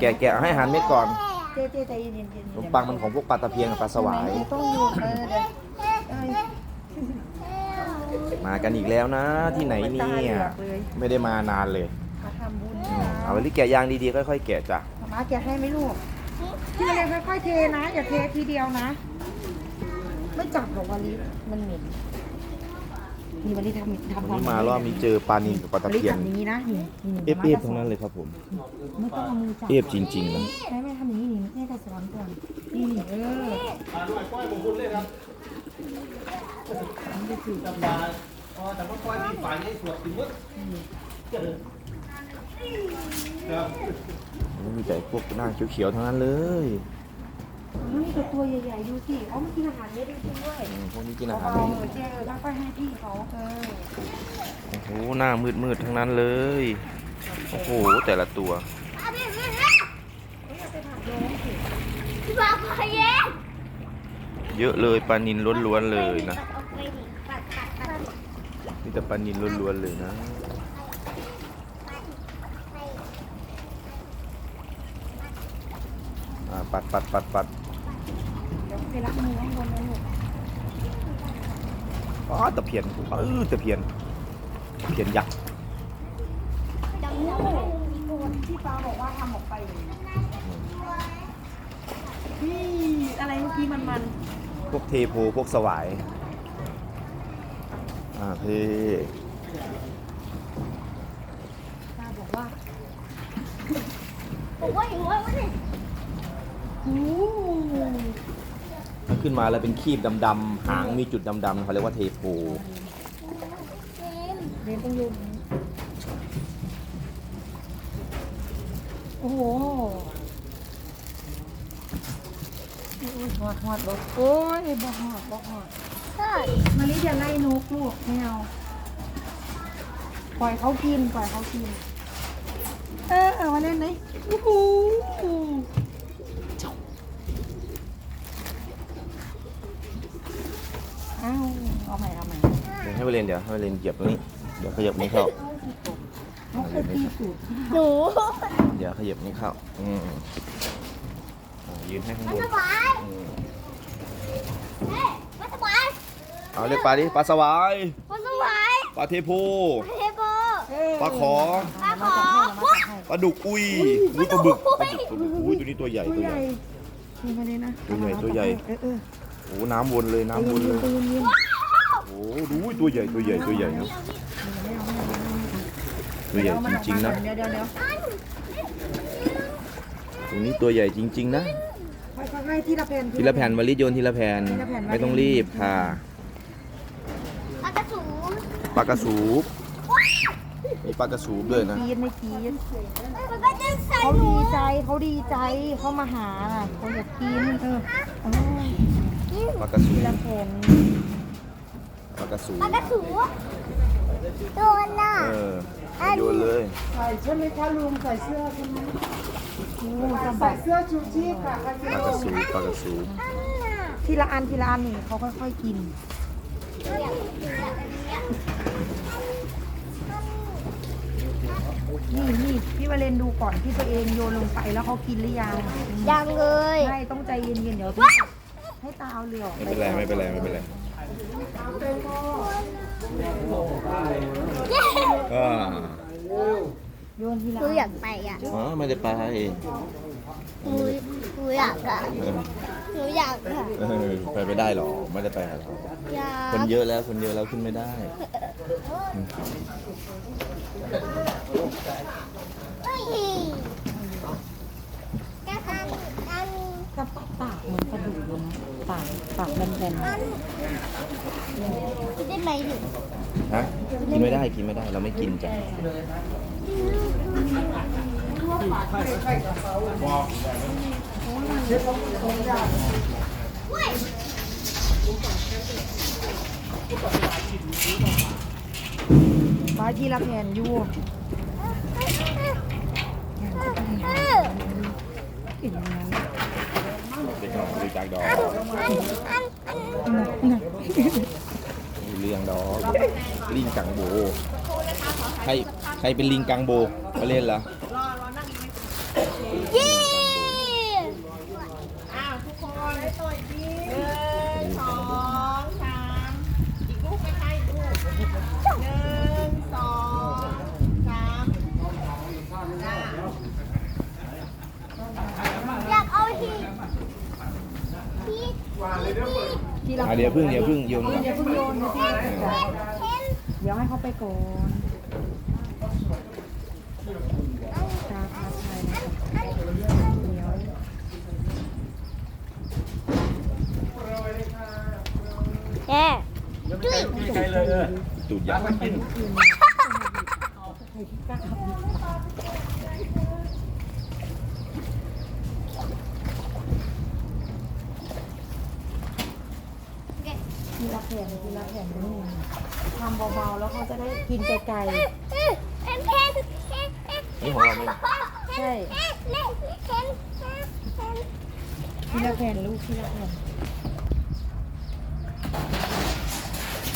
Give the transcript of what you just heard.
แกะแกะให้อาหารเม็ดก่อนเจ๊เจ๊ใจเย็นๆเย็นขนมปังมันของพวกปลาตะเพียนกับปลาสวาย ต้องอยู่เออเดี๋ยวเอ้ย มากันอีกแล้วนะ ที่ไหนเนี่ย ไม่ได้มานานเลยมาทำบุญอืมเอาไว้ที่แกะยางดีๆค่อยๆแกะจ้ะมาแกะให้ไหมลูกที่มาเรียนค่อยๆเทนะ อย่าเททีเดียวนะ ไม่จับหรอกวันนี้มันเหม็น นี่วันนี้ทำทำวันนี้มารอบนี้เจอปลานิลกับปลาตะวันนี้เพียนทำอย่างนี้นะนี่นี่เอฟเอฟทั้งนั้นเลยครับผมไม่ต้องเอามือจับเอฟจริงๆนะแม่แม่ทำอย่างนี้นี่แม่จะสอนก่อนนี่นี่เออมันมีแต่พวกหน้าเขียวๆทั้งนั้นเลย มันี่ตัวตัวใหญ่ๆดูสิอ๋อมันกินอาหารเม็ดจริงๆด้วยอืมพวกนี้กินอาหารเบาๆเจ๊แล้วก็ให้พี่เขาเออโอ้โหหน้ามืดๆทั้งนั้นเลย โอ้โห แต่ละตัวเย็นเยอะเลยปลานินล้วนๆเลยนะตัดออกไปดิตัดตัดตัดมีแต่ปลานินล้วนๆเลยนะอ่าปัดปัดปัดปัด ไปรับมือข้างบนนะลูกอ๋อตะเพียนเออตะเพียนตะเพียนยักษ์จังหูที่ป้าบอกว่าทำออกไปนี่อะไรเมื่อกี้มันมันพวกเทโพพวกสวายอ่าเทป้าบอกว่าผมว่าอย่างว่ามันเนี่ยโอ้ถ้า ขึ้นมาแล้วเป็นคีบดำๆหางมีจุดดำๆเขาเรียกว่าเทโพเรียนต้องโยนโอ้โหหอดหอดบอกโอ้ยบอกหอดบอกหอดใช่มาลิจะไล่นกลูกไม่เอาปล่อยเขากินปล่อยเขากิน เออเอามาเล่นไหมโอ้โห อ้าวเอาใหม่เอาใหม่เดี๋ยวให้ไปเรียนเดี๋ยวให้ไปเรียนเหยียบตรงนี้ เดี๋ยวขยับนี้เข้าเขาเคยตีสูตรหนูเดี๋ยวขยับนี้เข้า อืมอ่ายืนให้ข้างบนสบายอืมเฮ้ยมาสบายเอาเรียกปลาดิ ปลาสวายมาสบายปลาเทโพ เทโบ ปลาขอ ปลาขอ ปลาดุกอุ้ยอุ้ยปลาบึกปลาดุกปลาดุกอุ้ยตัวนี้ตัวใหญ่ตัวตัวใหใหญ่ญ่นี่มาเลยนะตัวใหญ่ตัวใหญ่ เออเออโอ้น้ำวนเลยใจน้ำวนเย็เลนยใจเย็นโอ้ดูอุ้ยตัวใหญ่ตัวใหญ่ตัวใหญ่นะตัวใหญ่จริงๆนะเดี๋ยวเดี๋ยวเดี๋ยวตรงนี้ตัวใหญ่จริง ๆ นะค่อยๆให้ทีละแผ่นทีละแผ่นวลิตโยนทีละแผ่นทีละแผ่นไม่ต้องรีบค่ะปลากระสูปลากระสูบมีปลากระสูบด้วยนะกรีดไม่กรีดมันก็จะใส่เขาหนูดีใจเขาดีใจเขามาหาน่ะเขาอยากกินเออเออ ปลากระสูทีบละแผ่นปลากระสูบปลากระสูโดนน่ะเออโยนเลยใส่ใช่ไหมคะลุงใส่เสื้อใช่ไหมโอ้สใส่บายเสื้อชูชีพค่ะปลากระสูบปลากระสูบทีละอันทีละอันนี่เขาค่อยๆกินนี่นี่พี่วาเลนดูก่อนที่ตัวเองโยนลงไปแล้วเขากินหรือยังยังเลยใช่ต้องใจเย็นๆเดี๋ยวพี่ให้ ตาเอาเรือออกไม่เป็นไรไม่เป็นไรไม่เป็นไรอ่าโยนทีละหนูอันอยากไปอะอ๋อไม่ได้ไปหนูหนูอยากอะเออหนูอยากอะเออไปไม่ได้หรอกไม่ได้ไปหรอกอยากคนเยอะแล้วคนเยอะแล้วขึ้นไม่ได้ เฮ้ยแก้คันอัน กับปากเหมือนกระดูกเลยนะ ปากปากแบนได้ไหมหนูฮะกินไม่ได้กินไม่ได้เราไม่กินจ้ะเว้ยๆไว้ทีละแผ่นอยู่เออ กินอย่างนั้นเดูจากดอกอันอันดูเรียงดอกลิงกังโบ ใครใครเป็นลิงกังโบมาเล่นเหรอ เดี๋ยวพึ่งเดี๋ยวพึ่งโยนก่อนอย่าเพิ่งโยนนะพี่เดี๋ยวให้เขาไปก่อนตาพาชายนะคะเดี๋ยวแย่จุ้ยตูดยักษ์ใครที่กล้าทำทีละ แผ่นทีละแผ่นนี่ทำเบาๆแล้วเขาจะได้กินไกลเป็นเพนนี่ของเราไหมๆใช่เล่นเพนทีละแผ่นลูกทีละแผ่น